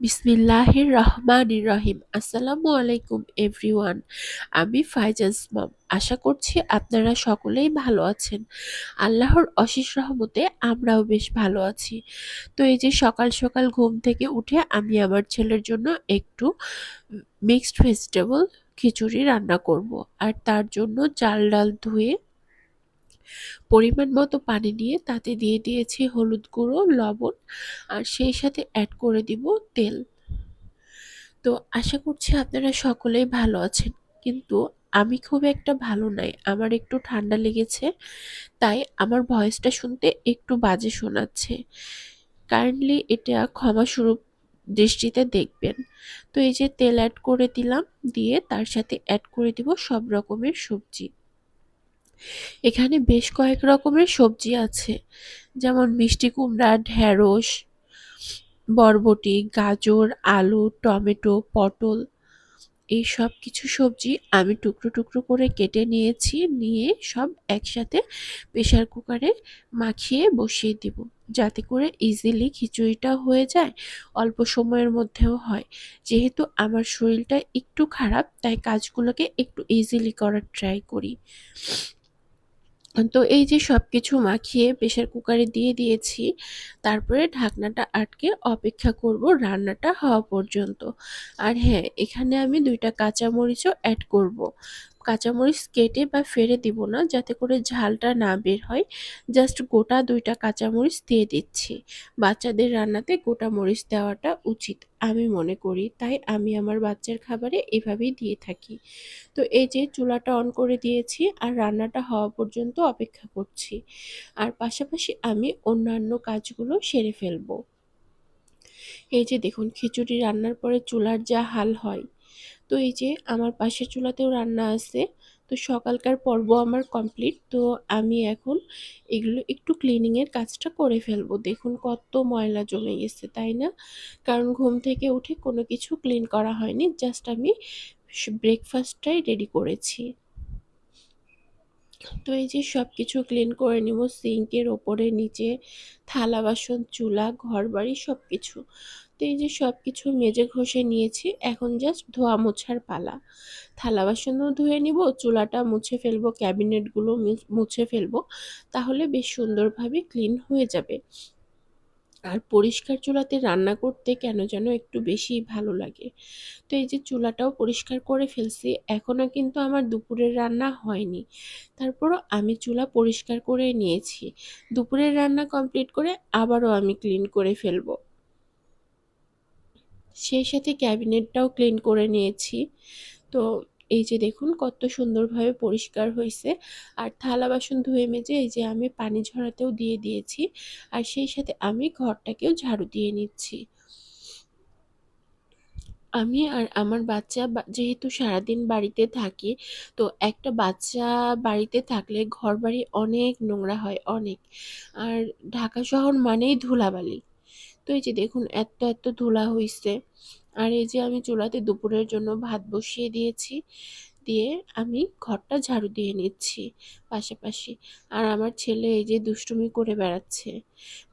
বিসমিল্লাহির রহমানির রহিম। আসসালামু আলাইকুম এভরিওয়ান। আমি ফাইজাজ মম। আশা করছি আপনারা সকলেই ভালো আছেন। আল্লাহর অশেষ রহমতে আমরাও বেশ ভালো আছি। তো এই যে সকাল সকাল ঘুম থেকে উঠে আমি আমার ছেলের জন্য একটু মিক্সড ভেজিটেবল খিচুড়ি রান্না করব। আর তার জন্য চাল ডাল ধুয়ে পরিমাণ মতো পানি নিয়ে তাতে দিয়ে দিয়েছি হলুদ গুঁড়ো, লবণ আর সেই সাথে অ্যাড করে দিব তেল। তো আশা করছি আপনারা সকলেই ভালো আছেন, কিন্তু আমি খুব একটা ভালো নাই, আমার একটু ঠান্ডা লেগেছে, তাই আমার ভয়েসটা শুনতে একটু বাজে শোনাচ্ছে। কাইন্ডলি এটা ক্ষমাস্বরূপ দৃষ্টিতে দেখবেন। তো এই যে তেল অ্যাড করে দিলাম, দিয়ে তার সাথে অ্যাড করে দিব সব রকমের সবজি। এখানে বেশ কয়েক রকমের সবজি আছে। যেমন মিষ্টি কুমড়া ঢ্যাঁড়স বরবটি, গাজর, আলু, টমেটো, পটল, এই সব কিছু সবজি আমি টুকরো টুকরো করে কেটে নিয়েছি, নিয়ে সব একসাথে প্রেশার কুকারে মাখিয়ে বসিয়ে দিব। যাতে করে ইজিলি খিচুড়িটা হয়ে যায়, অল্প সময়ের মধ্যেও হয়। যেহেতু আমার শরীরটা একটু খারাপ, তাই কাজগুলোকে একটু ইজিলি করার ট্রাই করি। তো এই যে সব কিছু মাখিয়ে প্রেশার কুকারে দিয়ে দিয়েছি, তারপরে ঢাকনাটা আটকে অপেক্ষা করব রান্নাটা হওয়া পর্যন্ত আর হ্যাঁ এখানে আমি দুইটা কাঁচামরিচও অ্যাড করব। কাঁচামরিচ কেটে বা ফেলে দিব না, যাতে করে ঝালটা না বের হয়। জাস্ট গোটা দুইটা কাঁচামরিচ দিয়ে দিচ্ছি। বাচ্চাদের রান্নাতে গোটা মরিচ দেওয়াটা উচিত, আমি মনে করি। তাই আমি আমার বাচ্চার খাবারে এভাবেই দিয়ে থাকি। তো এই যে চুলাটা অন করে দিয়েছি আর রান্নাটা হওয়া পর্যন্ত অপেক্ষা করছি। আর পাশাপাশি আমি অন্যান্য কাজগুলো সেরে ফেলব। এই যে দেখুন, খিচুড়ি রান্নার পরে চুলার যা হাল হয় তো এই যে আমার পাশের চুলাতেও রান্না আছে, তো সকালকার পর্ব আমার কমপ্লিট তো আমি এখন এগুলো একটু ক্লিনিংয়ের কাজটা করে ফেলব। দেখুন কত ময়লা জমে গেছে, তাই না? কারণ ঘুম থেকে উঠে কোনো কিছু ক্লিন করা হয়নি জাস্ট আমি ব্রেকফাস্টটাই রেডি করেছি। তো এই যে সব কিছু ক্লিন করে নিব সিঙ্কের ওপরে, নিচে থালা বাসন চুলা ঘর বাড়ি সব কিছু এই যে সব কিছু মেজে ঘষে নিয়েছি, এখন জাস্ট ধোয়া মোছার পালা। থালা বাসনও ধুয়ে নিব, চুলাটা মুছে ফেলব, ক্যাবিনেটগুলো মুছে ফেলব, তাহলে বেশ সুন্দরভাবে ক্লিন হয়ে যাবে। আর পরিষ্কার চুলাতে রান্না করতে কেন যেন একটু বেশি ভালো লাগে। তো এই যে চুলাটাও পরিষ্কার করে ফেলছি এখনও কিন্তু আমার দুপুরের রান্না হয়নি। তারপরও আমি চুলা পরিষ্কার করে নিয়েছি। দুপুরের রান্না কমপ্লিট করে আবারও আমি ক্লিন করে ফেলব। সেই সাথে ক্যাবিনেটটাও ক্লিন করে নিয়েছি। তো এই যে দেখুন কত সুন্দরভাবে পরিষ্কার হয়েছে। আর থালা বাসন ধুয়ে মেজে এই যে আমি পানি ঝরাতেও দিয়ে দিয়েছি। আর সেই সাথে আমি ঘরটাকেও ঝাড়ু দিয়ে নিচ্ছি। আমি আর আমার বাচ্চা যেহেতু সারাদিন বাড়িতে থাকি, তো একটা বাচ্চা বাড়িতে থাকলে ঘর বাড়ি অনেক নোংরা হয়, অনেক। আর ঢাকা শহর মানেই ধুলাবালি। তো এই যে দেখুন এত এত ধুলা হয়েছে আর এই যে আমি চুলাতে দুপুরের জন্য ভাত বসিয়ে দিয়েছি, দিয়ে আমি ঘরটা ঝাড়ু দিয়ে নিচ্ছি পাশাপাশি। আর আমার ছেলে এই যে দুষ্টুমি করে বেড়াচ্ছে।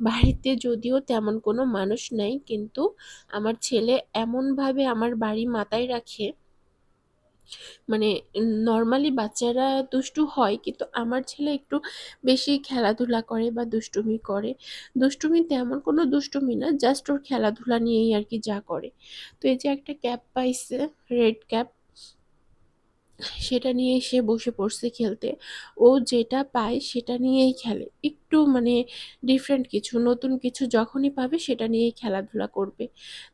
বাড়িতে যদিও তেমন কোনো মানুষ নাই, কিন্তু আমার ছেলে এমনভাবে আমার বাড়ি মাথায় রাখে মানে নর্মালি বাচ্চারা দুষ্টু হয়, কিন্তু আমার ছেলে একটু বেশি খেলাধুলা করে বা দুষ্টুমি করে। দুষ্টুমি তেমন কোনো দুষ্টুমি না জাস্ট ওর খেলাধুলা নিয়েই আর কি যা করে। তো এই যে একটা ক্যাপ পাইছে রেড ক্যাপ সেটা নিয়ে সে বসে পড়ছে খেলতে। ও যেটা পায় সেটা নিয়েই খেলে। একটু মানে ডিফারেন্ট কিছু, নতুন কিছু যখনই পাবে সেটা নিয়েই খেলাধুলা করবে।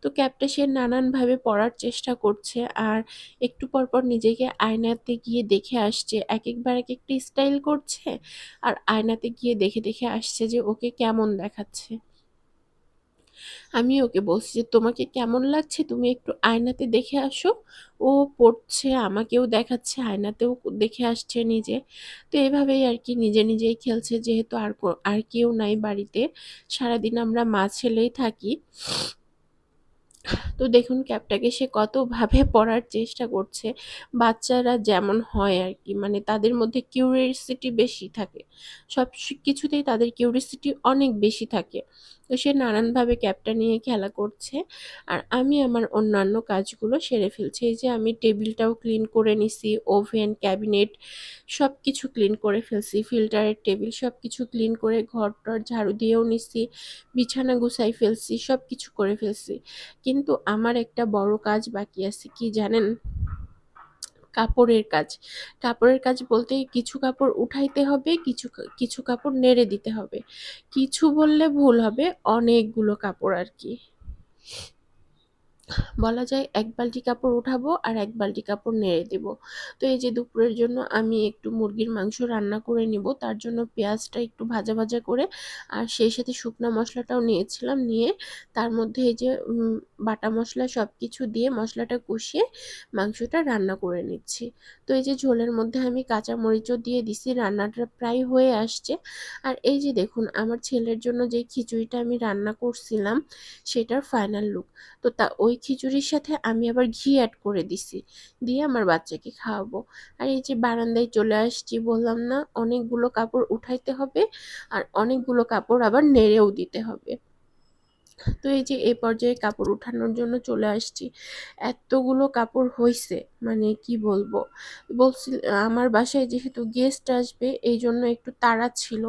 তো ক্যাপটা সে নানানভাবে পড়ার চেষ্টা করছে আর একটু পর পর নিজেকে আয়নাতে গিয়ে দেখে আসছে। এক একবার এক একটি স্টাইল করছে আর আয়নাতে গিয়ে দেখে দেখে আসছে যে ওকে কেমন দেখাচ্ছে। আমি ওকে বলছি যে, তোমাকে কেমন লাগছে? তুমি একটু আয়নাতে দেখে আসো। ও পড়ছে, আমাকেও দেখাচ্ছে, আয়নাতেও দেখে আসছে নিজে। তো এভাবেই আর কি নিজে নিজেই খেলছে, যেহেতু আর আর কেউ নাই বাড়িতে। সারাদিন আমরা মা ছেলেই থাকি। তো দেখুন ক্যাপটাকে সে কতভাবে পরার চেষ্টা করছে। বাচ্চারা যেমন হয় আর কি মানে তাদের মধ্যে কিউরিয়াসিটি বেশি থাকে। সব কিছুতেই তাদের কিউরিয়াসিটি অনেক বেশি থাকে। তো সে নানানভাবে ক্যাপটা নিয়ে খেলা করছে আর আমি আমার অন্যান্য কাজগুলো সেরে ফেলছি। এই যে আমি টেবিলটাও ক্লিন করে নিছি ওভেন ক্যাবিনেট সব কিছু ক্লিন করে ফেলছি ফিল্টারের টেবিল সব কিছু ক্লিন করে ঘর টর ঝাড়ু দিয়েও নিছি, বিছানা গুছাই ফেলছি সব কিছু করে ফেলছি। কিন্তু আমার একটা বড় কাজ বাকি আছে, কি জানেন? কাপড়ের কাজ। কাপড়ের কাজ বলতে কিছু কাপড় উঠাইতে হবে, কিছু কিছু কাপড় নেড়ে দিতে হবে। কিছু বললে ভুল হবে, অনেকগুলো কাপড় আর কি। বলা যায় এক বালতি কাপড় উঠাবো আর এক বালতি কাপড় নেড়ে দেব। তো এই যে দুপুরের জন্য আমি একটু মুরগির মাংস রান্না করে নিব, তার জন্য পেঁয়াজটা একটু ভাজা ভাজা করে আর সেই সাথে শুকনো মশলাটাও নিয়েছিলাম নিয়ে তার মধ্যে এই যে বাটা মশলা সব কিছু দিয়ে মশলাটা কষিয়ে মাংসটা রান্না করে নিচ্ছি। তো এই যে ঝোলের মধ্যে আমি কাঁচা মরিচও দিয়ে দিছি, রান্নাটা প্রায় হয়ে আসছে। আর এই যে দেখুন, আমার ছেলের জন্য যে খিচুড়িটা আমি রান্না করছিলাম, সেটার ফাইনাল লুক। তো তা, ওই খিচুড়ির সাথে আমি আবার ঘি অ্যাড করে দিছি। দিয়ে আমার বাচ্চাকে খাওয়াবো। আর এই যে বারান্দায় চলে আসছি, বললাম না, অনেকগুলো কাপড় উঠাইতে হবে আর অনেকগুলো কাপড় আবার নেড়েও দিতে হবে। তো এই যে এই পর্যায়ে কাপড় উঠানোর জন্য চলে আসছি। এতগুলো কাপড় হয়েছে মানে কি বলব? বলছি, আমার বাসায় যেহেতু গেস্ট আসবে এই জন্য একটু তাড়া ছিল।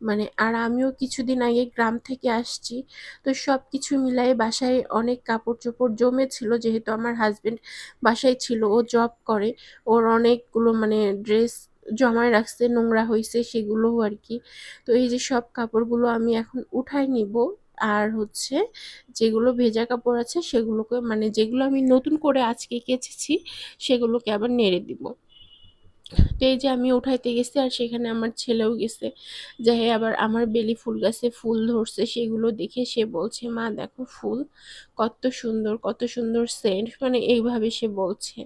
মানে আর আমিও কিছুদিন আগে গ্রাম থেকে আসছি, তো সব কিছু মিলাই বাসায় অনেক কাপড় চোপড় জমেছিল, যেহেতু আমার হাজবেন্ড বাসায় ছিল, ও জব করে, ওর অনেকগুলো মানে ড্রেস জমায় রাখছে, নোংরা হয়েছে সেগুলোও আর কি। তো এই যে সব কাপড়গুলো আমি এখন উঠাই নিব, আর হচ্ছে যেগুলো ভেজা কাপড় আছে সেগুলোকে মানে যেগুলো আমি নতুন করে আজকে কেচেছি, সেগুলোকে আবার নেড়ে দিব। তো এই যে আমি উঠাইতে গেছি আর সেখানে আমার ছেলেও গেছে। যাই আবার আমার বেলি ফুল গাছে ফুল ধরছে, সেগুলো দেখে সে বলছে, মা, দেখো ফুল, কত সুন্দর কত সুন্দর সেন্ট মানে এইভাবে সে বলছে।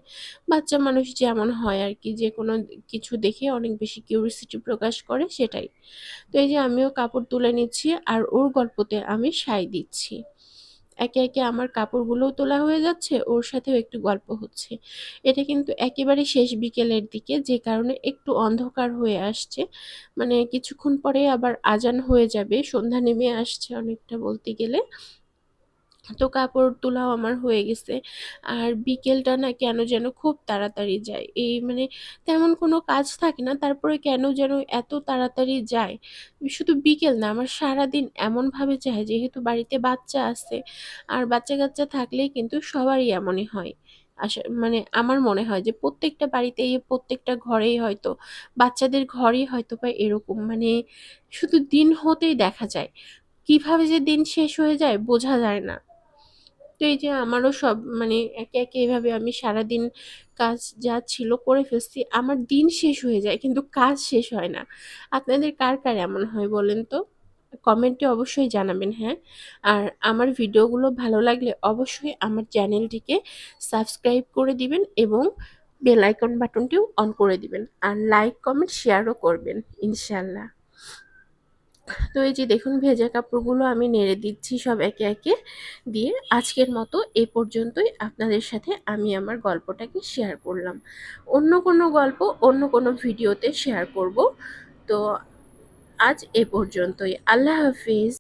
বাচ্চা মানুষ যেমন হয় আর কি, যে কোনো কিছু দেখে অনেক বেশি কিউরিসিটি প্রকাশ করে সেটাই। তো এই যে আমিও কাপড় তুলে নিচ্ছি আর ওর গল্পতে আমি সাই দিচ্ছি। একে একে আমার কাপড়গুলোও তোলা হয়ে যাচ্ছে, ওর সাথেও একটু গল্প হচ্ছে। এটা কিন্তু একেবারে শেষ বিকেলের দিকে, যে কারণে একটু অন্ধকার হয়ে আসছে। মানে কিছুক্ষণ পরে আবার আজান হয়ে যাবে, সন্ধ্যা নেমে আসছে অনেকটা বলতে গেলে। তো কাপড় তোলাও আমার হয়ে গেছে। আর বিকেলটা না কেন যেন খুব তাড়াতাড়ি যায়। এই মানে তেমন কোনো কাজ থাকে না, তারপরে কেন যেন এত তাড়াতাড়ি যায়। শুধু বিকেল না, আমার সারাদিন এমনভাবে যায়, যেহেতু বাড়িতে বাচ্চা আছে। আর বাচ্চা কাচ্চা থাকলেই কিন্তু সবারই এমনই হয়। আসা মানে আমার মনে হয় যে প্রত্যেকটা বাড়িতেই, প্রত্যেকটা ঘরেই হয়তো, বাচ্চাদের ঘরেই হয়তো বা এরকম। মানে শুধু দিন হতেই দেখা যায়। কীভাবে যে দিন শেষ হয়ে যায় বোঝা যায় না। তো এই যে আমারও সব মানে একে একে এভাবে আমি সারাদিন কাজ যা ছিল করে ফেলছি, আমার দিন শেষ হয়ে যায় কিন্তু কাজ শেষ হয় না। আপনাদের কার কার এমন হয় বলেন তো? কমেন্টে অবশ্যই জানাবেন হ্যাঁ। আর আমার ভিডিওগুলো ভালো লাগলে অবশ্যই আমার চ্যানেলটিকে সাবস্ক্রাইব করে দিবেন এবং বেল আইকন বাটনটিও অন করে দিবেন। আর লাইক কমেন্ট শেয়ারও করবেন, ইনশাল্লাহ। তো এই যে দেখুন ভেজা কাপড়গুলো আমি নেড়ে দিচ্ছি সব একে একে দিয়ে আজকের মতো এ পর্যন্তই আপনাদের সাথে আমি আমার গল্পটাকে শেয়ার করলাম। অন্য কোনো গল্প, অন্য কোনো ভিডিওতে শেয়ার করব। তো আজ এ পর্যন্তই। আল্লাহ হাফিজ।